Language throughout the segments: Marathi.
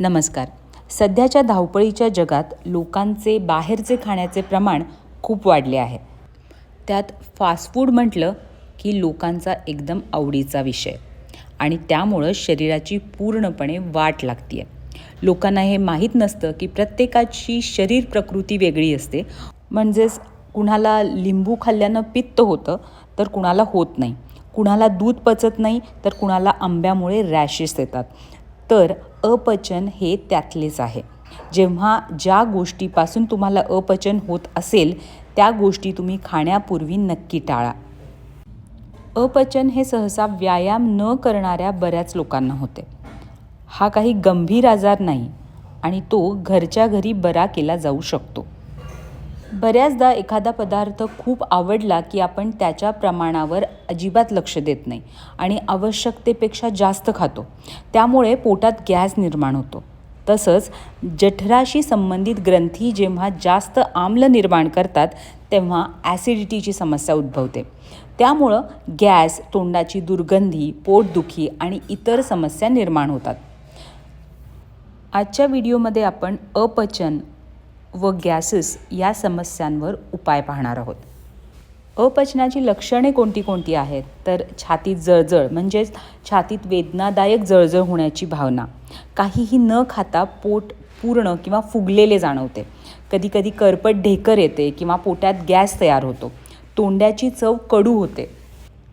नमस्कार. सध्याच्या धावपळीच्या जगात लोकांचे बाहेरचे खाण्याचे प्रमाण खूप वाढले आहे. त्यात फास्ट फूड म्हटलं की लोकांचा एकदम आवडीचा विषय. आणि त्यामुळं शरीराची पूर्णपणे वाट लागते आहे लोकांना हे माहीत नसतं की प्रत्येकाची शरीर प्रकृती वेगळी असते. म्हणजेच कुणाला लिंबू खाल्ल्यानं पित्त होतं तर कुणाला होत नाही. कुणाला दूध पचत नाही तर कुणाला आंब्यामुळे रॅशेस येतात. तर अपचन हे त्यातलेच आहे. जेव्हा ज्या गोष्टीपासून तुम्हाला अपचन होत असेल त्या गोष्टी तुम्ही खाण्यापूर्वी नक्की टाळा. अपचन हे सहसा व्यायाम न करणाऱ्या बऱ्याच लोकांना होते. हा काही गंभीर आजार नाही आणि तो घरच्या घरी बरा केला जाऊ शकतो. बऱ्याचदा एखादा पदार्थ खूप आवडला की आपण त्याच्या प्रमाणावर अजिबात लक्ष देत नाही आणि आवश्यकतेपेक्षा जास्त खातो. त्यामुळे पोटात गॅस निर्माण होतो. तसंच जठराशी संबंधित ग्रंथी जेव्हा जास्त आम्ल निर्माण करतात तेव्हा ॲसिडिटीची समस्या उद्भवते. त्यामुळं गॅस तोंडाची दुर्गंधी पोटदुखी आणि इतर समस्या निर्माण होतात. आजच्या व्हिडिओमध्ये आपण अपचन व गॅसेस या समस्यांवर उपाय पाहणार आहोत. अपचनाची लक्षणे कोणती कोणती आहेत? तर छातीत जळजळ म्हणजेच छातीत वेदनादायक जळजळ होण्याची भावना. काहीही न खाता पोट पूर्ण किंवा फुगलेले जाणवते. कधीकधी करपट ढेकर येते किंवा पोटात गॅस तयार होतो. तोंड्याची चव कडू होते.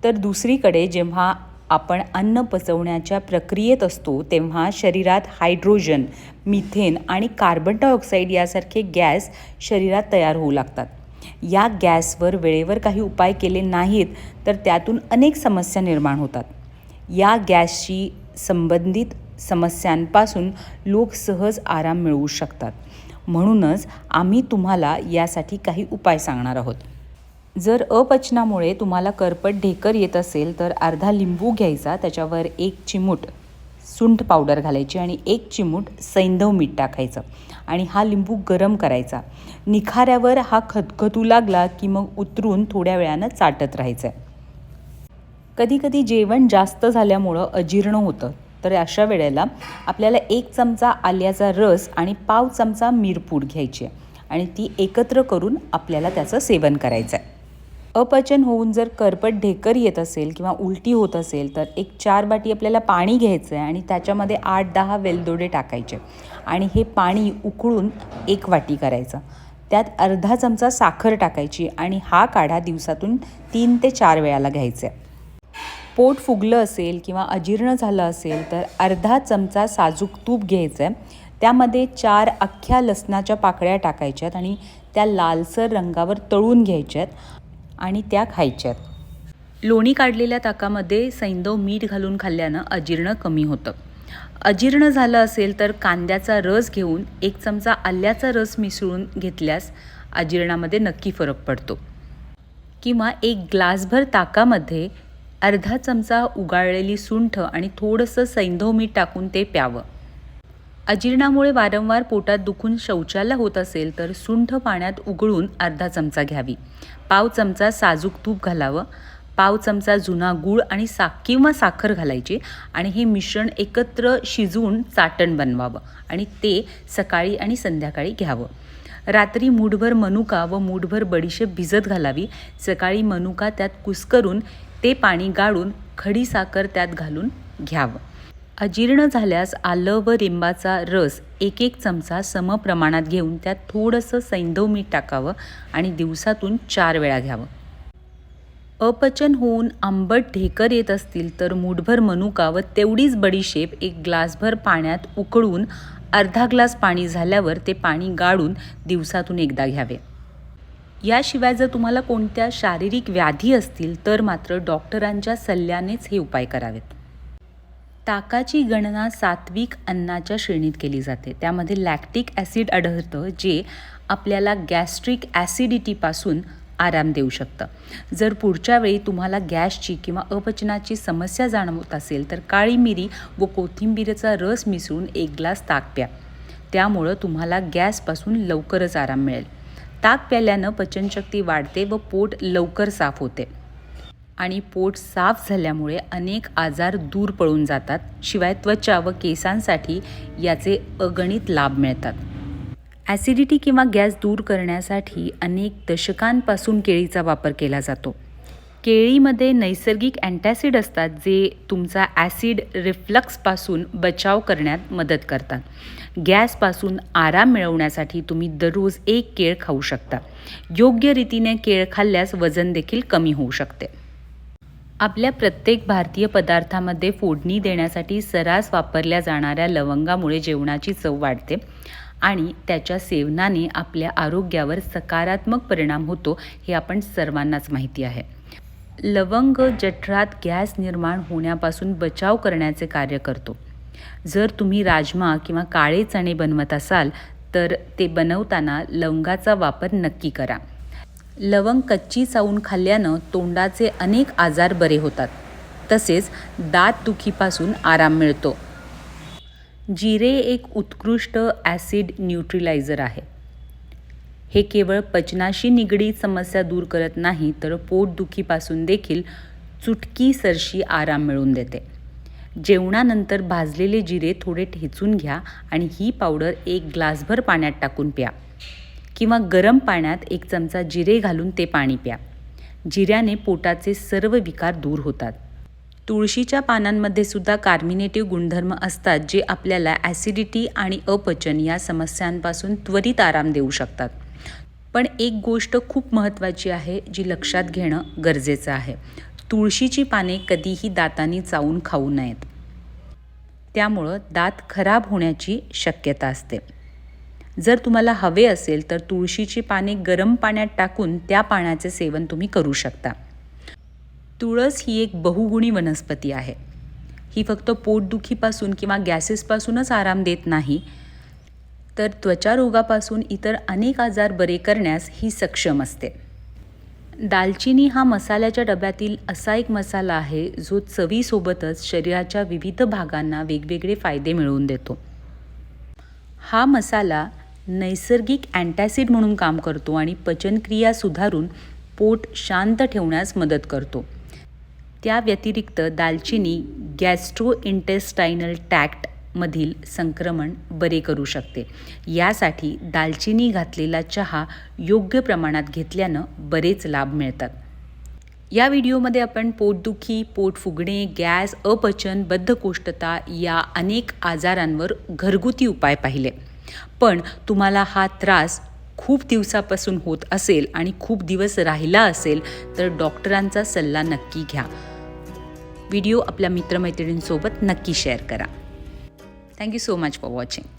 तर दुसरीकडे जेव्हा आपण अन्न पचवण्याच्या प्रक्रियेत असतो तेव्हा शरीरात हायड्रोजन मिथेन आणि कार्बन डायऑक्साईड यासारखे गॅस शरीरात तयार होऊ लागतात. या गॅसवर वेळेवर काही उपाय केले नाहीत तर त्यातून अनेक समस्या निर्माण होतात. या गॅसशी संबंधित समस्यांपासून लोक सहज आराम मिळवू शकतात. म्हणूनच आम्ही तुम्हाला यासाठी काही उपाय सांगणार आहोत. जर अपचनामुळे तुम्हाला करपट ढेकर येत असेल तर अर्धा लिंबू घ्यायचा त्याच्यावर एक चिमूट सुंठ पावडर घालायची आणि एक चिमूट सैंधव मीठ टाकायचं. आणि हा लिंबू गरम करायचा. निखाऱ्यावर हा खतखतू लागला की मग उतरून थोड्या वेळानं चाटत राहायचं. कधीकधी जेवण जास्त झाल्यामुळं अजीर्ण होतं. तर अशा वेळेला आपल्याला एक चमचा आल्याचा रस आणि पाव चमचा मिरपूड घ्यायची आहे. आणि ती एकत्र करून आपल्याला त्याचं सेवन करायचं आहे अपचन होऊन जर करपट ढेकर येत असेल किंवा उलटी होत असेल तर एक चार बाटी आपल्याला पाणी घ्यायचं आहे आणि त्याच्यामध्ये आठ दहा वेलदोडे टाकायचे. आणि हे पाणी उकळून एक वाटी करायचं. त्यात अर्धा चमचा साखर टाकायची आणि हा काढा दिवसातून तीन ते चार वेळाला घ्यायचा. आहे पोट फुगलं असेल किंवा अजीर्ण झालं असेल तर अर्धा चमचा साजूक तूप घ्यायचं आहे. त्यामध्ये चार अख्ख्या लसणाच्या पाकळ्या टाकायच्यात आणि त्या लालसर रंगावर तळून घ्यायच्यात. आणि त्या खायच्यात लोणी काढलेल्या ताकामध्ये सैंदव मीठ घालून खाल्ल्यानं अजीर्ण कमी होतं. अजीर्ण झालं असेल तर कांद्याचा रस घेऊन एक चमचा आल्याचा रस मिसळून घेतल्यास अजीर्णामध्ये नक्की फरक पडतो. किंवा एक ग्लासभर ताकामध्ये अर्धा चमचा उगाळलेली सुंठ आणि थोडंसं सैंधव मीठ टाकून ते प्यावं. अजीर्णामुळे वारंवार पोटात दुखून शौचाला होत असेल तर सुंठ पाण्यात उगळून अर्धा चमचा घ्यावी. पाव चमचा साजूक तूप घालावं. पाव चमचा जुना गूळ आणि साक किंवा साखर घालायची आणि हे मिश्रण एकत्र शिजवून चाटण बनवावं आणि ते सकाळी आणि संध्याकाळी घ्यावं. रात्री मूठभर मनुका व मूठभर बडीशेप भिजत घालावी. सकाळी मनुका त्यात कुस्करून ते पाणी गाळून खडी साखर त्यात घालून घ्यावं. अजीर्ण झाल्यास आलं व लिंबाचा रस एक एक चमचा समप्रमाणात घेऊन त्यात थोडंसं सैंधव मीठ टाकावं आणि दिवसातून चार वेळा घ्यावं. अपचन होऊन आंबट ढेकर येत असतील तर मूठभर मनुका व तेवढीच बडीशेप एक ग्लासभर पाण्यात उकळून अर्धा ग्लास पाणी झाल्यावर ते पाणी गाळून दिवसातून एकदा घ्यावे. याशिवाय जर तुम्हाला कोणत्या शारीरिक व्याधी असतील तर मात्र डॉक्टरांच्या सल्ल्यानेच हे उपाय करावेत. ताकाची गणना सात्विक अन्नाच्या श्रेणीत केली जाते. त्यामध्ये लॅक्टिक ॲसिड आढळतं जे आपल्याला गॅस्ट्रिक ॲसिडिटीपासून आराम देऊ शकतं. जर पुढच्या वेळी तुम्हाला गॅसची किंवा अपचनाची समस्या जाणवत असेल तर काळी मिरी व कोथिंबीरचा रस मिसळून एक ग्लास ताक प्या. त्यामुळं तुम्हाला गॅसपासून लवकरच आराम मिळेल. ताक प्याल्यानं पचनशक्ती वाढते व पोट लवकर साफ होते. आणि पोट साफ झाल्यामुळे अनेक आजार दूर पळून जातात. शिवाय त्वचा व केसांसाठी याचे अगणित लाभ मिळतात. ॲसिडिटी किंवा गॅस दूर करण्यासाठी अनेक दशकांपासून केळीचा वापर केला जातो. केळीमध्ये नैसर्गिक अँटॅसिड असतात जे तुमचा ॲसिड रिफ्लक्सपासून बचाव करण्यात मदत करतात. गॅसपासून आराम मिळवण्यासाठी तुम्ही दररोज एक केळ खाऊ शकता. योग्य रीतीने केळ खाल्ल्यास वजन देखील कमी होऊ शकते. आपल्या प्रत्येक भारतीय पदार्थामध्ये फोडणी देण्यासाठी सर्रास वापरल्या जाणाऱ्या लवंगामुळे जेवणाची चव वाढते आणि त्याच्या सेवनाने आपल्या आरोग्यावर सकारात्मक परिणाम होतो हे आपण सर्वांनाच माहिती आहे. लवंग जठरात गॅस निर्माण होण्यापासून बचाव करण्याचे कार्य करतो. जर तुम्ही राजमा किंवा काळे चणे बनवत असाल तर ते बनवताना लवंगाचा वापर नक्की करा. लवंग कच्ची चावून खाल्ल्यानं तोंडाचे अनेक आजार बरे होतात. तसेच दात दुखीपासून आराम मिळतो. जिरे एक उत्कृष्ट ॲसिड न्यूट्रिलायझर आहे. हे केवळ पचनाशी निगडीत समस्या दूर करत नाही तर पोटदुखीपासून देखील चुटकी सरशी आराम मिळवून देते. जेवणानंतर भाजलेले जिरे थोडे ठेचून घ्या आणि ही पावडर एक ग्लासभर पाण्यात टाकून प्या. किंवा गरम पाण्यात एक चमचा जिरे घालून ते पाणी प्या. जिऱ्याने पोटाचे सर्व विकार दूर होतात. तुळशीच्या पानांमध्ये सुद्धा कार्मिनेटिव्ह गुणधर्म असतात जे आपल्याला ॲसिडिटी आणि अपचन या समस्यांपासून त्वरित आराम देऊ शकतात. पण एक गोष्ट खूप महत्त्वाची आहे जी लक्षात घेणं गरजेचं आहे. तुळशीची पाने कधीही दातांनी चावून खाऊ नयेत. त्यामुळं दात खराब होण्याची शक्यता असते. जर तुम्हाला हवे असेल तर तुळशीची पाने गरम पाण्यात टाकून त्या पाण्याचे सेवन तुम्ही करू शकता. तुळस ही एक बहुगुणी वनस्पती आहे. ही फक्त पोटदुखीपासून किंवा गॅसेसपासूनच आराम देत नाही तर त्वचारोगापासून इतर अनेक आजार बरे करण्यास ही सक्षम असते. दालचिनी हा मसाल्याच्या डब्यातील असा एक मसाला आहे जो चवीसोबतच शरीराच्या विविध भागांना वेगवेगळे फायदे मिळवून देतो. हा मसाला नैसर्गिक अँटॅसिड म्हणून काम करतो आणि पचनक्रिया सुधारून पोट शांत ठेवण्यास मदत करतो. त्या व्यतिरिक्त दालचिनी गॅस्ट्रो इंटेस्टायनल टॅक्टमधील संक्रमण बरे करू शकते. यासाठी दालचिनी घातलेला चहा योग्य प्रमाणात घेतल्यानं बरेच लाभ मिळतात. या व्हिडिओमध्ये आपण पोटदुखी पोट फुगणे गॅस अपचन बद्धकोष्ठता या अनेक आजारांवर घरगुती उपाय पाहिले. पण तुम्हाला हा त्रास खूप दिवसापासून होत असेल आणि खूप दिवस राहिला असेल तर डॉक्टरांचा सल्ला नक्की घ्या. व्हिडिओ आपल्या मित्रमैत्रिणींसोबत नक्की शेअर करा. Thank you so much for watching